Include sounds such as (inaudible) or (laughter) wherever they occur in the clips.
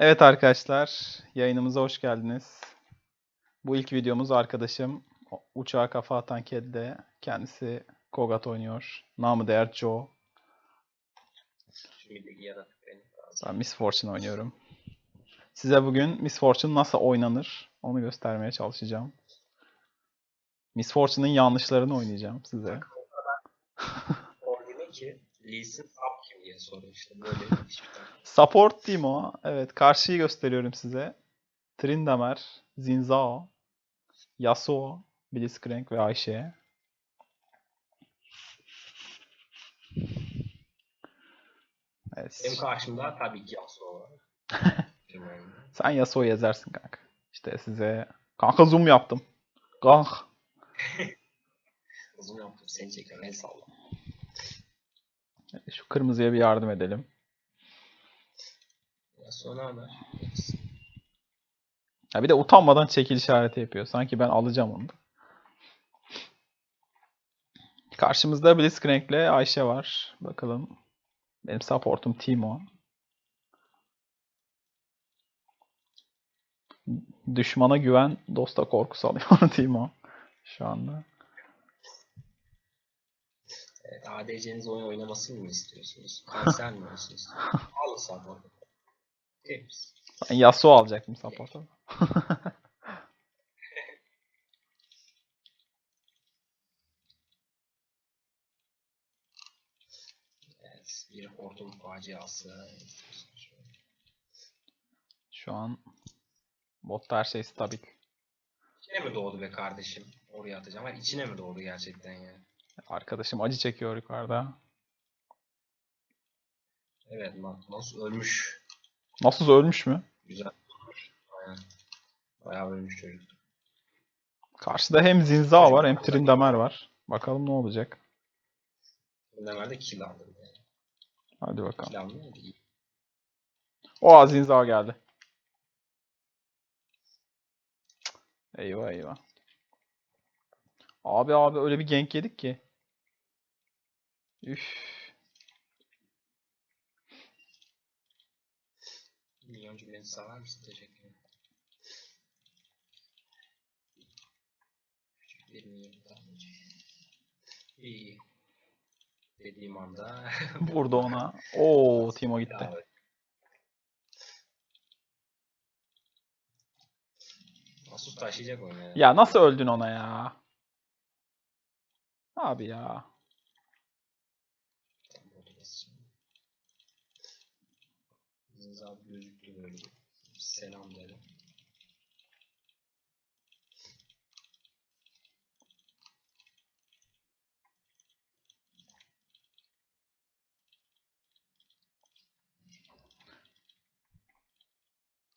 Evet arkadaşlar, yayınımıza hoş geldiniz. Bu ilk videomuz arkadaşım uçağa kafa atan kedde. Kendisi Kogat oynuyor. Namı değer Joe. Ben Miss Fortune oynuyorum. Size bugün Miss Fortune nasıl oynanır onu göstermeye çalışacağım. Miss Fortune'ın yanlışlarını oynayacağım size. Ordine ki Lee Sin diye soruyor işte böyle. (laughs) Support team o. Evet, karşıyı gösteriyorum size. Tryndamere, Zinzao, Yasuo, Blitzcrank ve Ayşe. Evet. Benim karşımda tabii ki Yasuo var. (laughs) Sen Yasuo'yu ezersin kanka. İşte size... Kanka zoom yaptım. Kank. Uzun (laughs) yaptım seni çekiyorum el salla. Şu kırmızıya bir yardım edelim. Yasuo ne haber? Ya bir de utanmadan çekil işareti yapıyor. Sanki ben alacağım onu. da. Karşımızda Blitzcrank ile Ayşe var. Bakalım. Benim supportum Timo. Düşmana güven, dosta korku salıyor (laughs) Timo. Şu anda. Evet, ADC'niz oyun oynamasını mı istiyorsunuz? Kanser mi olsun (laughs) istiyorsunuz? Alın support. Temiz. Ben Yasuo alacaktım support'a. (laughs) Evet, bir hortum faciası. Şu an botta her şey stabil. İçine mi doğdu be kardeşim? Oraya atacağım. Hayır içine mi doğdu gerçekten ya? Arkadaşım acı çekiyor yukarıda. Evet nasıl ölmüş. Nasıl ölmüş mü? Güzel. Aynen. Bayağı ölmüş çocuk. Karşıda hem Zinza var hem Tryndamere var. Bakalım ne olacak. Ömer de kill aldı. Yani. Hadi bakalım. Kill aldı. O Zinza geldi. Eyvah eyvah. Abi abi öyle bir gank yedik ki. Üf. Milyon cümleni sağlar mısın? Teşekkür ederim. Küçük bir milyon daha. İyi. Dediğim anda (laughs) Vurdu ona. Oo Timo gitti. Ya, Asus taşıyacak oyunu ya. Ya nasıl öldün ona ya? Abi ya. Zinza abi bir Selam dedi.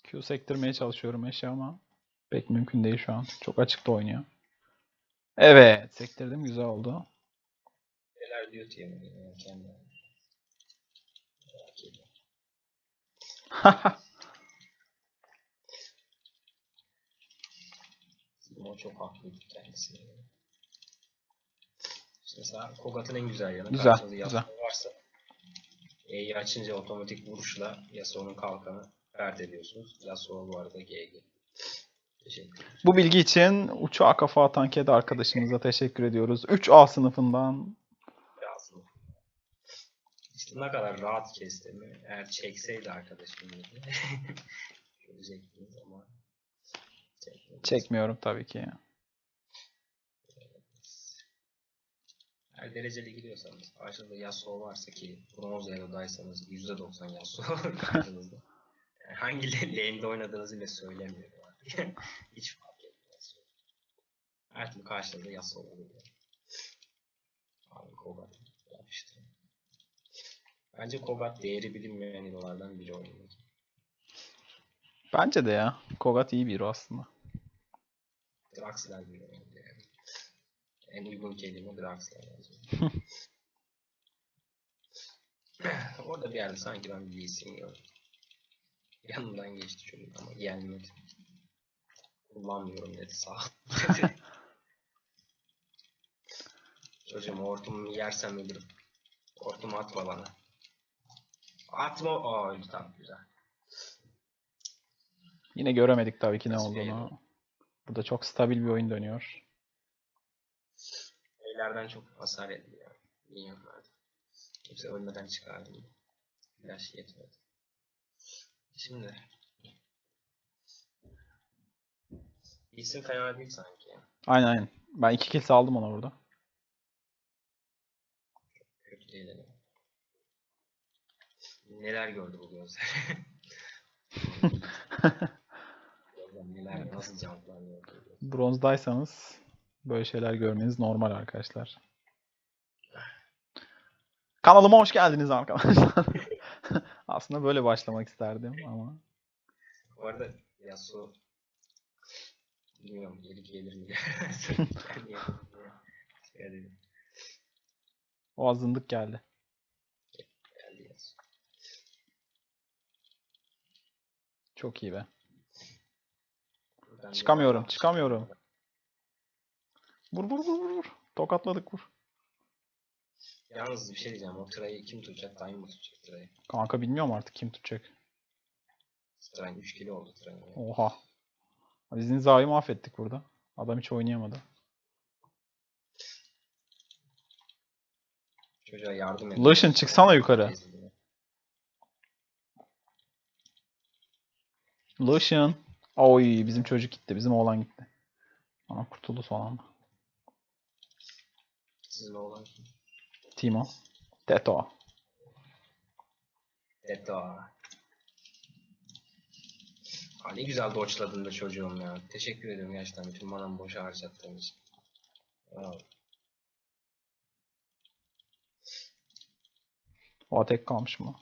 Q sektirmeye çalışıyorum eşya ama pek mümkün değil şu an. Çok açıkta oynuyor. Evet, sektirdim güzel oldu. Neler diyor diye mi? Merak ediyorum. Ama çok haklıydı kendisi. İşte mesela Kogat'ın en güzel yanı Güzel, karşınızda güzel. Varsa E'yi açınca otomatik vuruşla Yasuo'nun kalkanı pert ediyorsunuz. Yasuo bu arada GG. Bu bilgi için uçağa kafa atan kedi arkadaşımıza teşekkür ediyoruz. 3A sınıfından ne kadar rahat kestiğimi eğer çekseydi arkadaşım dedi. (laughs) Görecektiniz ama çekmedi. çekmiyorum tabii ki. Eğer dereceli gidiyorsanız karşınızda Yasuo varsa ki bronz erodaysanız %90 Yasuo karşınızda. (laughs) Yani hangi lane'de oynadığınızı bile söylemiyorum. abi. (laughs) Hiç fark etmez. Her türlü karşınızda Yasuo oluyor. Abi Kogat yapıştı. Bence Kogat değeri bilinmeyen hero'lardan biri oynuyor. Bence de ya. Kogat iyi bir hero aslında. Draxler bile oynuyor. Yani. En uygun kelime Draxler yazıyor. (laughs) Orada bir yerde sanki ben bir isim gördüm. Yanından geçti çocuk ama gelmedi. Kullanmıyorum dedi sağ dedi. Çocuğum (laughs) hortumu yersem ölürüm. Hortumu atma bana. Atma. Aa öldü tamam güzel. Yine göremedik tabii ki ne Nasıl olduğunu. Burada çok stabil bir oyun dönüyor. Beylerden çok hasar yedi ya. Minyonlardan. Kimse ölmeden çıkardım. Flash yetmedi. Şimdi. İsim fena değil sanki. Aynen aynen. Ben iki kill saldım ona burada. Kötü değil yani. Neler gördü bu gözler. Neler, nasıl gördü. gözler. Bronzdaysanız böyle şeyler görmeniz normal arkadaşlar. Kanalıma hoş geldiniz arkadaşlar. (laughs) Aslında böyle başlamak isterdim ama Bu arada Yasuo bilmiyorum gelip gelir mi? (laughs) O azınlık geldi Yasuo. Çok iyi be. Buradan Çıkamıyorum, çıkamıyorum. Vur vur vur vur, vur. Tokatladık vur. Yalnız bir şey diyeceğim. O tırayı kim tutacak? Time mı tutacak tırayı? Kanka bilmiyorum artık kim tutacak. Tırayın 3 kilo oldu ya. Oha. Biz Niza'yı mahvettik burada. Adam hiç oynayamadı. Çocuğa yardım et. Lucian, çıksana yukarı. Lucian. Oy bizim çocuk gitti. Bizim oğlan gitti. Ana kurtuldu son anda. Sizin oğlan kim? Timo. Teto. Teto. Aa, ne güzel doçladın da çocuğum ya. Teşekkür ediyorum gerçekten bütün manamı boşa harcattığım için. Wow. O tek kalmış mı?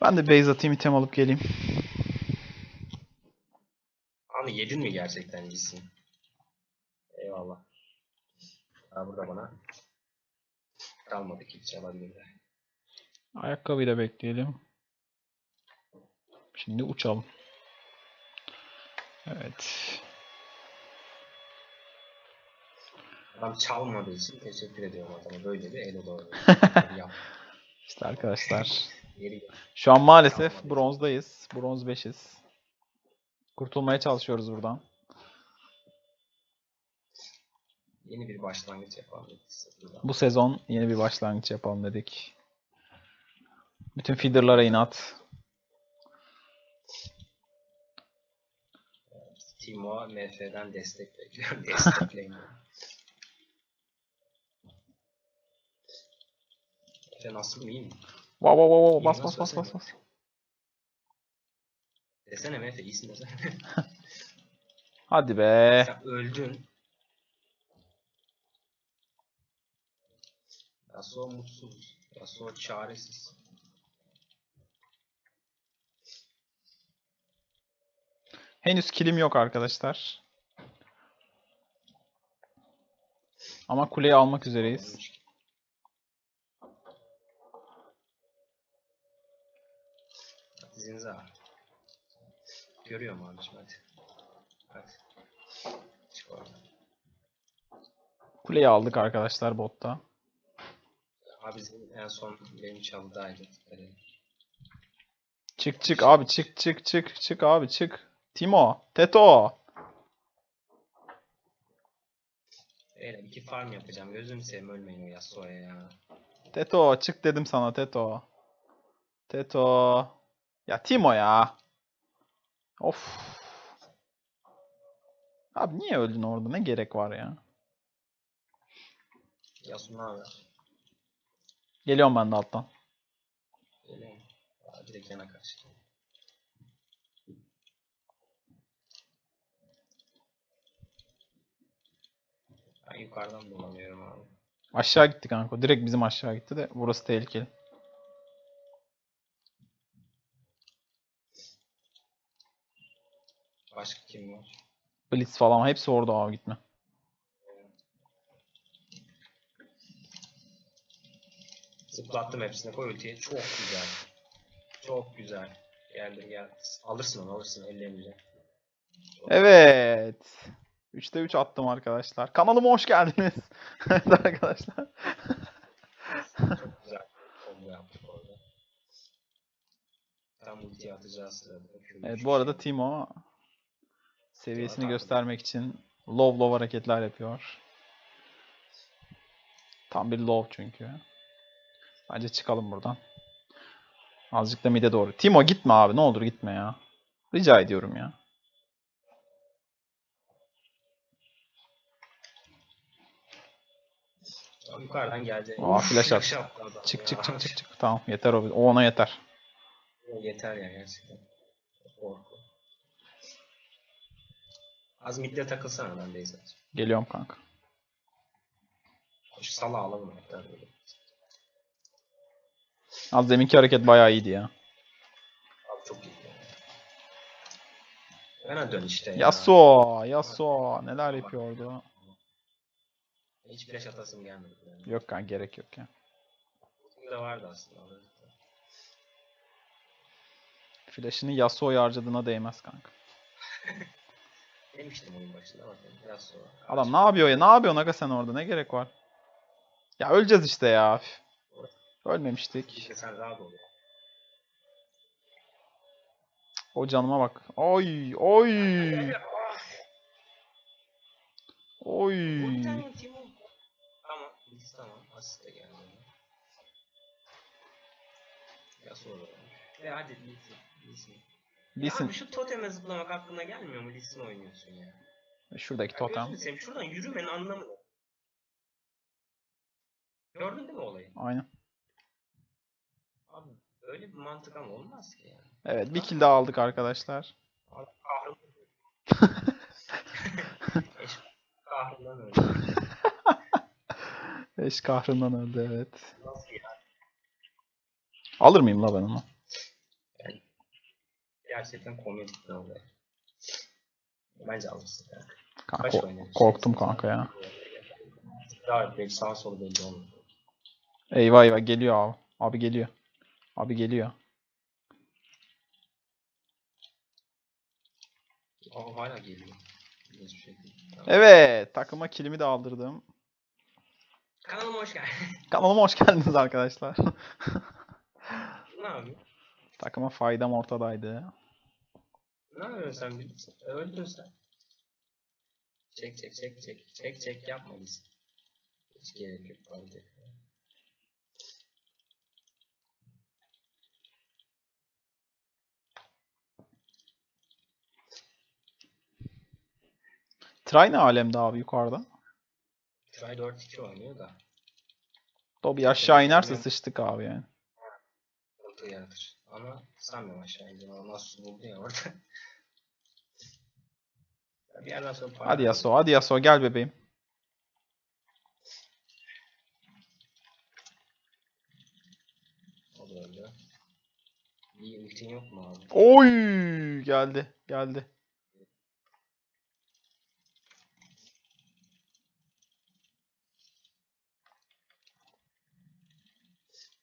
Ben de base atayım item alıp geleyim. Abi yedin mi gerçekten gitsin? Eyvallah. Ha burada bana. Kalmadı ki çalabilirler. Ayakkabıyla bekleyelim. Şimdi uçalım. Evet. Adam çalmadığı için teşekkür ediyorum adama. Böyle bir elo doğru. (laughs) Yap. İşte arkadaşlar. Şu an maalesef bronzdayız. Bronz 5'iz. Kurtulmaya çalışıyoruz buradan. Yeni bir başlangıç yapalım. dedik. Bu sezon yeni bir başlangıç yapalım dedik. Bütün feeder'lara inat. Timo MF'den destek bekliyorum. Destekleyin. (laughs) Efe nasıl iyi mi? Wow wow wow wow. Bas bas bas bas bas. Desene Mefe iyisin desene. (laughs) Hadi be. Sen öldün. Yasuo mutsuz. Yasuo çaresiz. Henüz kilim yok arkadaşlar. Ama kuleyi almak üzereyiz. Zinza. Görüyorum abiciğim hadi. Hadi. Çık oradan. Kuleyi aldık arkadaşlar botta. Abi en son benim çalıdaydı. Edin. Çık çık abi çık çık çık çık abi çık. Timo, Teto. Beyler iki farm yapacağım. Gözüm seveyim ölmeyin o Yasuo'ya ya. Teto çık dedim sana Teto. Teto. Ya Timo ya. Of. Abi niye öldün orada? Ne gerek var ya? Yasuo ne haber? Geliyorum ben de alttan. Aa, direkt yana kaçtı. Ben yukarıdan dolanıyorum abi. Aşağı gitti kanka. Direkt bizim aşağı gitti de burası tehlikeli. Başka kim var? Blitz falan hepsi orada abi gitme. Zıplattım hepsine koy ultiye. Çok güzel. Çok güzel. Geldim gel. Alırsın onu alırsın ellemeyeceğim. Evet. 3'te 3 attım arkadaşlar. Kanalıma hoş geldiniz. (laughs) evet arkadaşlar. Çok güzel. Combo yaptık orada. tam ultiyi atacağı sırada. Q3 Evet bu arada Timo seviyesini göstermek için low low hareketler yapıyor. Tam bir low çünkü. Bence çıkalım buradan. Azıcık da mid'e doğru. Timo gitme abi ne olur gitme ya. Rica ediyorum ya. Yukarıdan geldi. Aa, flash at. Çık çık çık çık çık. Tamam yeter o. O ona yeter. Yeter ya gerçekten. Korku. Az midde takılsana ben atacağım. Geliyorum kanka. Şu sala alalım hatta böyle. Az deminki hareket bayağı iyiydi ya. Abi çok iyi. Bana dön işte ya. Yasuo, Yasuo neler yapıyordu? Hiç flash atasım gelmedi. Yani. Yok kanka gerek yok ya. De vardı aslında. Flash'ını Yasuo'ya harcadığına değmez kanka. (laughs) Demiştim oyun başında bakın. Biraz sonra. Adam ne yapıyor ya? Ne yapıyorsun aga sen orada? Ne gerek var? Ya öleceğiz işte ya. Üf. Ölmemiştik. İşte sen rahat ol. O canıma bak. Oy, oy, oy. Tane Timo. Tamam. Biz tamam. Geldi. Ya sonra. Ve hadi Lee'sin. Lee'sin. Lisin. abi şu toteme zıplamak aklına gelmiyor mu? Lee'sin oynuyorsun ya. Şuradaki Ya totem. gözünü seveyim, şuradan yürümenin anlamı ne? Gördün değil mi olayı? Aynen. Abi öyle bir mantık ama olmaz ki yani. Evet bir kill daha aldık arkadaşlar. Abi kahrımdan (laughs) Eş kahrımdan öyle. Eş kahrından öldü evet. Nasıl ya? Alır mıyım la ben onu? Gerçekten komik bir olay. Bence alırsın ya. Kanka, Kaç korktum kanka ya. Daha belki sağ sol belli olmuyor. Eyvah eyvah geliyor abi. Abi geliyor. Abi geliyor. Aa hala geliyor. Şekilde. Tamam. Evet takıma kilimi de aldırdım. Kanalıma hoş geldin. (laughs) Kanalıma hoş geldiniz arkadaşlar. (laughs) ne yapıyorsun? Takıma faydam ortadaydı. Ne sen bilirsin? Öldün sen. Çek çek çek çek. Çek çek yapma biz. Hiç gerek yok. Hadi. Try ne alemde abi yukarıda? Try 4-2 oynuyor da. O bir aşağı inerse sıçtık abi yani. Sıkıntı yaratır. Ama sanmıyorum aşağı. Ama nasıl buldu ya orada. Bir yerden sonra para Hadi Yasuo, hadi Yasuo gel bebeğim. O da öyle. İyi ultin yok mu abi? Oy geldi, geldi.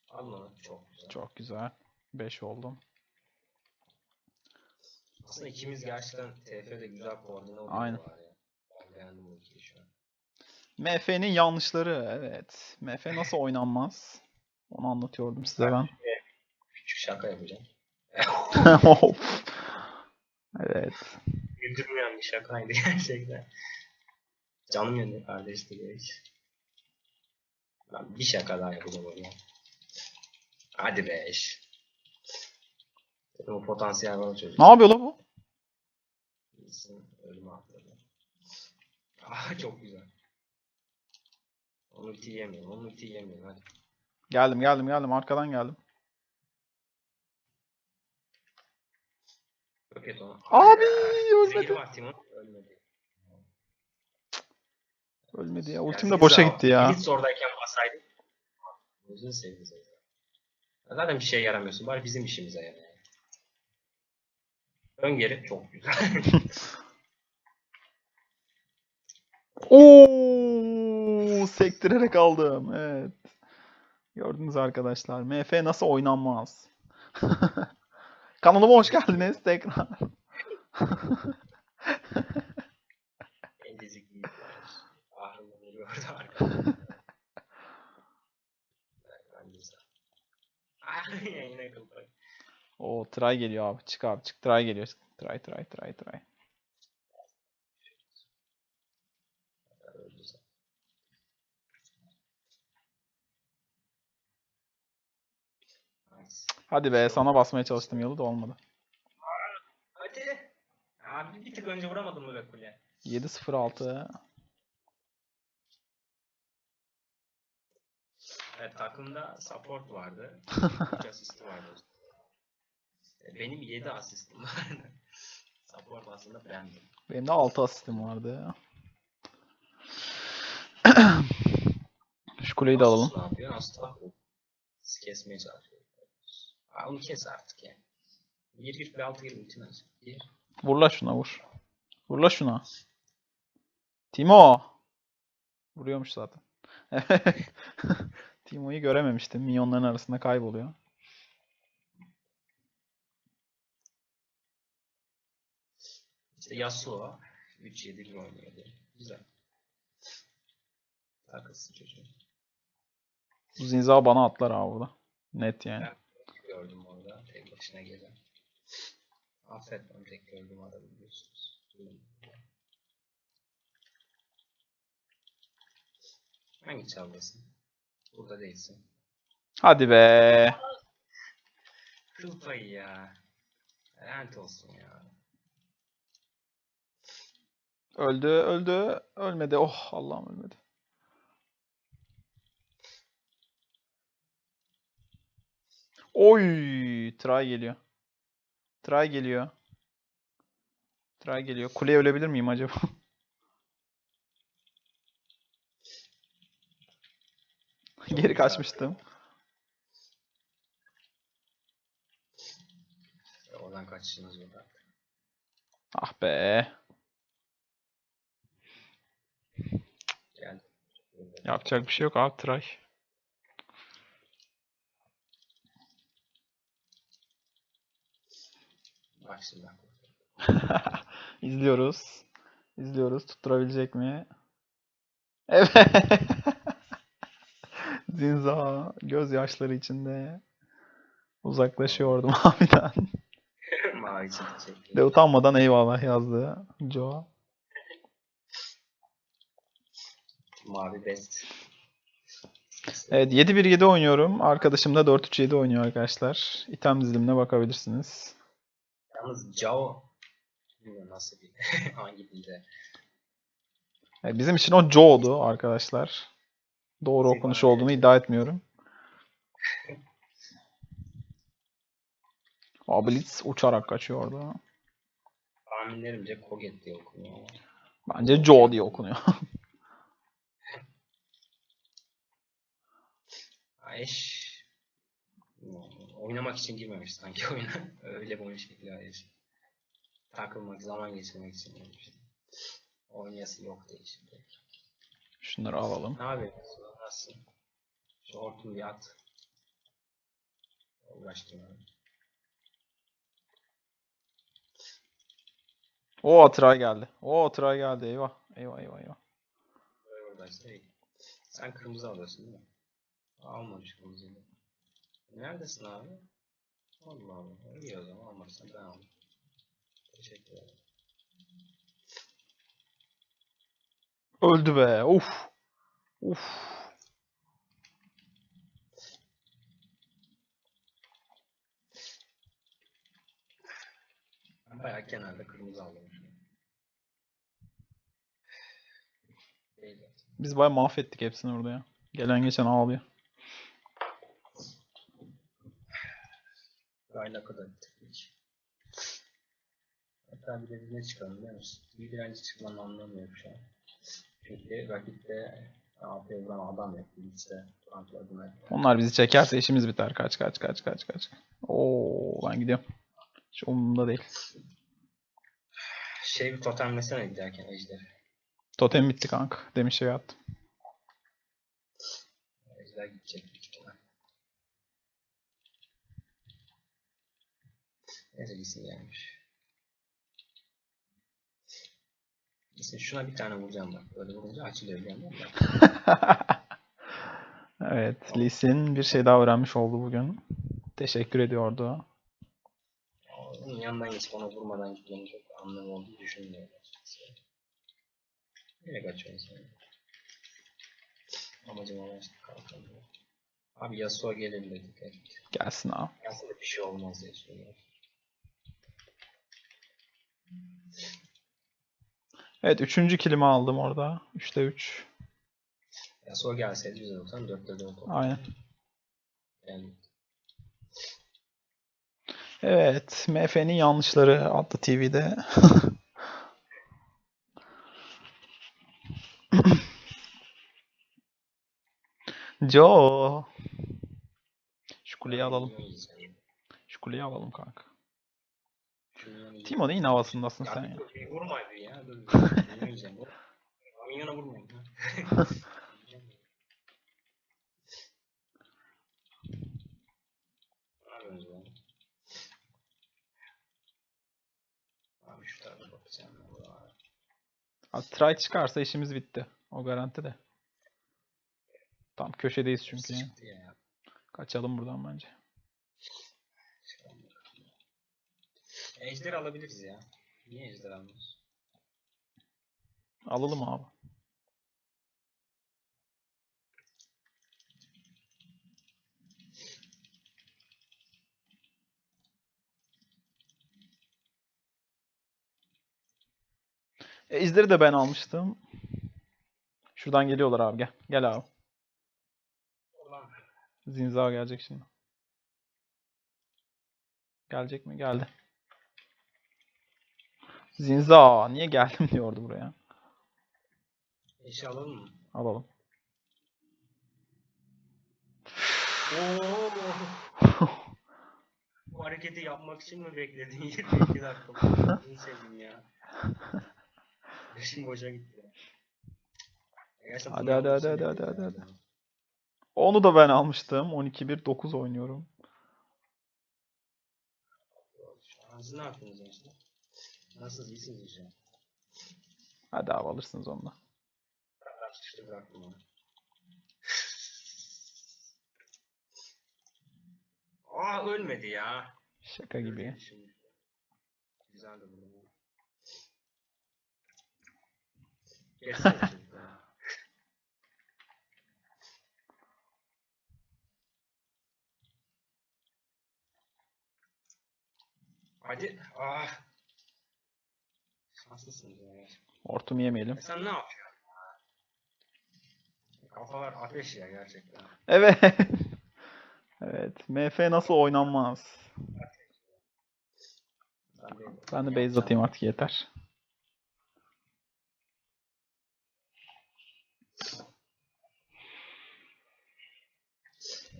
Allah çok güzel. Çok güzel. 5 oldum. Aslında ikimiz gerçekten TF'de güzel koordine oluyor Aynen. var ya. Ben beğendim bu ikili şu an. MF'nin yanlışları evet. MF nasıl oynanmaz? Onu anlatıyordum size ben. Küçük şaka yapacağım. (laughs) Evet. Güldürmeyen bir şakaydı (laughs) gerçekten. Canım yanıyor kardeşleri hiç. Ben bir şaka daha yapacağım oraya. Hadi be eş. O potansiyel var çocuk. Ne yapıyor la bu? İyisin, atladı. Ah çok güzel. Onu ulti yemeyin, onu ulti yemeyin hadi. Geldim, geldim, geldim. Arkadan geldim. Yok et onu. Abi ölmedi. var Timon. Ölmedi. Ölmedi ya. Ultim de boşa gitti ya. Hiç oradayken basaydık. Gözünü seveyim Zehri. Zaten bir şey yaramıyorsun. Bari bizim işimize yarar. Ön geri çok güzel. (laughs) Oo, sektirerek aldım. Evet. Gördünüz arkadaşlar. MF nasıl oynanmaz? (laughs) Kanalıma hoş geldiniz tekrar. Gencecik bir Ahrımda vuruyor orada arkada. Ben güzel. Ah yine kıldı. O try geliyor abi. Çık abi çık. Try geliyor. Try try try try. Hadi be sana basmaya çalıştım yolu da olmadı. Hadi. Abi bir tık önce vuramadım mı be kule? 7-0-6. Evet takımda support vardı. (laughs) 3 asisti vardı. Benim 7 (laughs) asistim vardı. support aslında bendim. Benim de 6 asistim vardı. Şu kuleyi de alalım. Ne yapıyor? Asla kesmeye çalışıyor. Aa, onu kes artık yani. Gir gir bir altı gir ultini aç. Gir. Vur la şuna vur. Vur la şuna. Timo. Vuruyormuş zaten. (laughs) Timo'yu görememiştim. Minyonların arasında kayboluyor. İşte Yasuo 3-7 gibi oynuyordu. Güzel. Takılsın çocuğum. Bu Zinza bana atlar abi burada. Net yani. Gördüm orada tek başına gezen. Affetmem tek gördüğüm adamı biliyorsunuz. Hangi çaldasın? Burada değilsin. Hadi be. Kıl payı ya. Lanet olsun ya. Öldü, öldü. Ölmedi. Oh Allah'ım ölmedi. Oy, try geliyor. Try geliyor. Try geliyor. Kuleye ölebilir miyim acaba? (laughs) Geri kaçmıştım. Oradan kaçışınız artık. Ah be. Yapacak bir şey yok abi try. (laughs) İzliyoruz. İzliyoruz. Tutturabilecek mi? Evet. (laughs) Zinza gözyaşları içinde uzaklaşıyordum (laughs) abiden. De utanmadan eyvallah yazdı Joe. Mavi best. Evet 7-1-7 oynuyorum. Arkadaşım da 4-3-7 oynuyor arkadaşlar. İtem dizilimine bakabilirsiniz. Yalnız Jao bilmiyorum nasıl bir (laughs) hangi dilde. E, Bizim için o Joe'du arkadaşlar. Doğru okunuş olduğunu iddia etmiyorum. (laughs) O Blitz uçarak kaçıyordu. Tahminlerimce Koget diye okunuyor. Bence Joe diye okunuyor. (laughs) Eş bilmiyorum, oynamak için girmemiş sanki (laughs) oyuna. Öyle bir oyun şekli hayır. Takılmak, zaman geçirmek için girmiş. Oynayası yok diye şimdi. Şunları alalım. Ne yapıyorsun? Nasılsın? Şu hortumu bir at. Uğraştırma. O try geldi. O try geldi. Eyvah. Eyvah eyvah eyvah. Sen kırmızı alıyorsun değil mi? Almamış kırmızıyı. Neredesin abi? Allah Allah. İyi o zaman almazsan ben aldım. Teşekkür ederim. Öldü be. Uf. Uf. Ben bayağı kenarda kırmızı aldım. Biz bayağı mahvettik hepsini orada ya. Gelen geçen ağlıyor. Gayla kadar bittik. Hatta bir de biz ne çıkalım biliyor musun? Bir direnci çıkmanın anlamı yok şu an. Çünkü rakipte AP vuran adam yok. Bunlar. Onlar bizi çekerse işimiz biter. Kaç kaç kaç kaç kaç. Oo ben gidiyorum. Hiç umurumda değil. Şey bir totemlesene giderken Ejder. Totem bitti kanka. Demiş şey attım. Ejder gidecek büyük ihtimal. Neyse Lee Sin gelmiş. Sin şuna bir tane vuracağım bak. Böyle vurunca açılıyor biliyor musun? Bak. evet. Lee Sin bir şey daha öğrenmiş oldu bugün. Teşekkür ediyordu. Onun yanından geçip ona vurmadan gitmenin çok anlamı olduğunu düşünmüyorum açıkçası. Nereye kaçıyorsun sen? Amacım amaçlı kalkamıyor. Abi Yasuo gelir de dikkat et. Gelsin abi. Aslında bir şey olmaz diye söylüyorum. Evet üçüncü kilimi aldım orada. 3'te 3. Yasuo gelseydi güzel olsan 4'te 4 oldu. Aynen. Yani Evet. MF'nin yanlışları adlı TV'de. (laughs) Joe. Şu kuleyi alalım. Şu kuleyi alalım kanka. Timo neyin havasındasın Ya sen ya? dur, bir vurma bir ya. (laughs) Minyona vurmayın. (laughs) Abi şu tarafa bakacağım. Abi try çıkarsa işimiz bitti. O garanti de. Tam köşedeyiz çünkü. ya. Çıktı ya. Kaçalım buradan bence. Çıkalım bakalım. Ejder alabiliriz ya. Niye ejder almıyoruz? Alalım abi. Ejder'i de ben almıştım. Şuradan geliyorlar abi gel. Gel abi. Zinza gelecek şimdi. Gelecek mi? Geldi. Zinza niye geldim (laughs) diyordu buraya. eşi alalım mı? Alalım. Oo. Bu hareketi yapmak için mi bekledin (laughs) 22 dakika? Bunu sevdim ya. Yaşım boşa gitti. ya. Gerçekten Hadi, bunu hadi, hadi, hadi, bekledim hadi, ya. (laughs) Onu da ben almıştım. 12-1-9 oynuyorum. Şu an siz ne yapıyorsunuz gençler? Nasılsınız? İyisiniz inşallah. Hadi abi alırsınız onu da. Ben sıkıştı bıraktım onu. Aa ölmedi ya. Şaka gibi. Şimdi. Güzel de bunu. (laughs) Hadi. Ah. Şanslısınız ya. Hortum yemeyelim. E sen ne yapıyorsun? Kafalar ateş ya gerçekten. Evet. (laughs) Evet. MF nasıl oynanmaz? Ben de, Ben de base atayım artık yeter.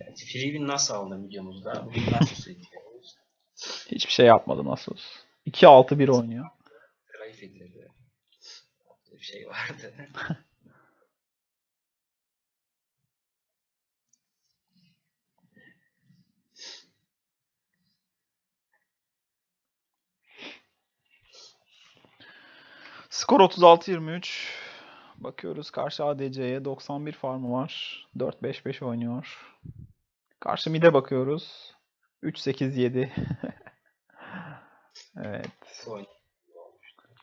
Evet, Free win nasıl aldın videomuzda? Bugün nasıl? (laughs) Hiçbir şey yapmadım nasıl 2-6-1 oynuyor. Edildi. Bir şey vardı. Skor 36-23. Bakıyoruz karşı ADC'ye 91 farmı var. 4-5-5 oynuyor. Karşı mid'e bakıyoruz. 3-8-7. (laughs) evet. Son.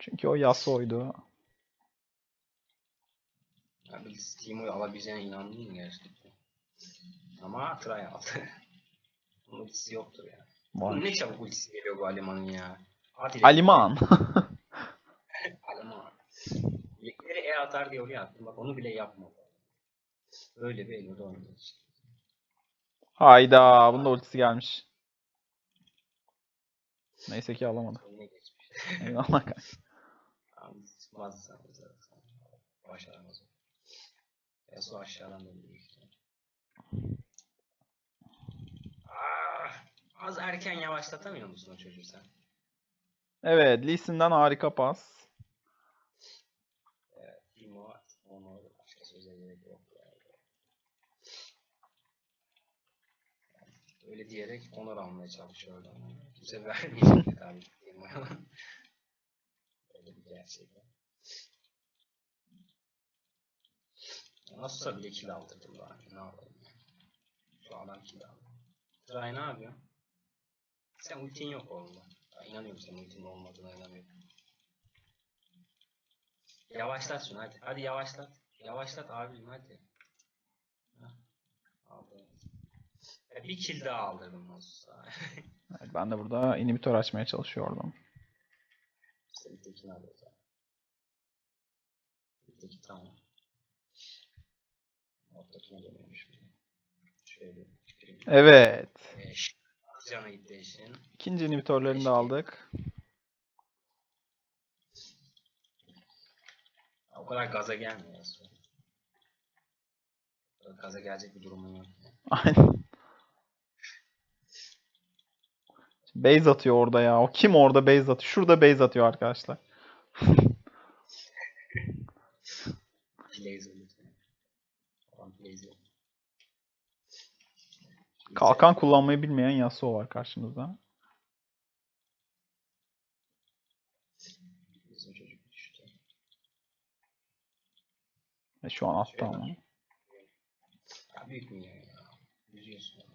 Çünkü o Yasuo'ydu. Ya biz Timo'yu alabileceğine inandın mı gerçekten? Ama try aldı. (laughs) Bunun ultisi yoktur ya. Var. Ne çabuk ultisi geliyor bu Aliman'ın ya. İleri. Aliman. Aliman. (laughs) (laughs) Yekleri E atar diye oraya attım. Bak onu bile yapmadı. Öyle bir elinde oynadı işte. Hayda. Bunun da ultisi gelmiş. Neyse ki alamadı. Eyvallah kanka. Çıkmaz sen. sen. Başaramaz o. Yasuo aşağıdan döndü büyük ihtimal. Ah, az erken yavaşlatamıyor musun o çocuğu sen? Evet. Lee Sin'den harika pas. Timo, onu başka söze gerek yok. Yani. Öyle diyerek onur almaya çalışıyor orada. Kimse vermeyecek tabii (laughs) Timo'ya. Öyle bir gerçek var. Nasılsa bile kill aldırdım daha. Ne yapalım ya. Şu adam kill aldı. Try ne yapıyor? Sen ultin yok oğlum. Ben inanıyorum senin ultinin olmadığına inanıyorum. Yavaşlat şunu hadi. Hadi yavaşlat. Yavaşlat abim hadi. Ya bir kill daha aldırdım Nasus'a. (laughs) Evet, ben de burada inhibitor açmaya çalışıyordum. İşte bittekini alıyor zaten. Bitteki tamam. Alttakine dönüyormuş. bir. Şöyle bir Evet. İkinci inhibitorlarını da aldık. O kadar gaza gelmiyor aslında. Gaza gelecek bir durumun yok. Aynen. Base atıyor orada ya. O kim orada base atıyor? Şurada base atıyor arkadaşlar. Kalkan kullanmayı bilmeyen Yasuo var karşımızda. Ve şu an attı ama. Ya büyük mü ya? Üzüyorsun ya.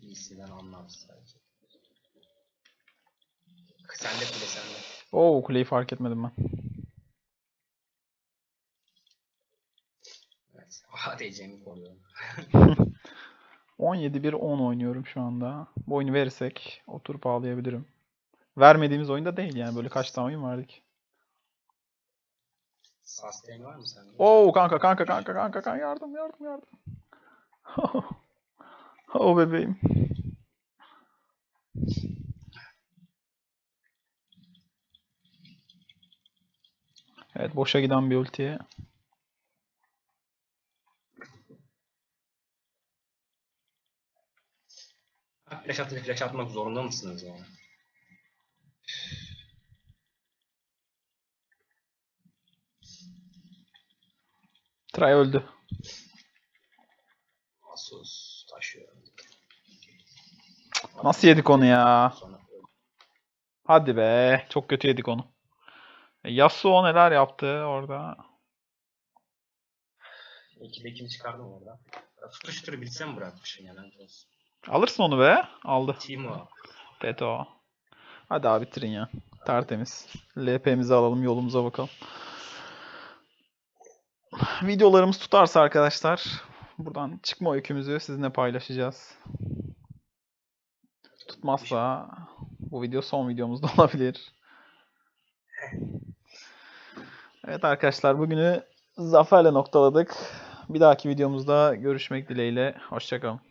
İyisinden anlamsız sadece. Sende kule sende. Oo kuleyi fark etmedim ben. Evet. ADC'mi koruyorum. 17-1-10 oynuyorum şu anda. Bu oyunu verirsek oturup ağlayabilirim. Vermediğimiz oyunda değil yani. Böyle kaç tane oyun verdik. Sustain var mı sende? Oo kanka kanka kanka kanka kanka yardım yardım yardım. (laughs) o bebeğim. Evet boşa giden bir ultiye. Flash atınca flash atmak zorunda mısınız ya? Try öldü. Asus taşıyor. Nasıl yedik onu ya? Hadi be. Çok kötü yedik onu. E, Yasuo neler yaptı orada? İkide ikini çıkardım orada. Ya, Tutuşturu bilsem bırakmışım ya olsun. Alırsın onu be. Aldı. Timo. Peto. Hadi abi bitirin ya. Tertemiz. LP'mizi alalım yolumuza bakalım. Videolarımız tutarsa arkadaşlar buradan çıkma öykümüzü sizinle paylaşacağız. Tutmazsa bu video son videomuz da olabilir. (laughs) Evet arkadaşlar bugünü zaferle noktaladık. Bir dahaki videomuzda görüşmek dileğiyle. Hoşçakalın.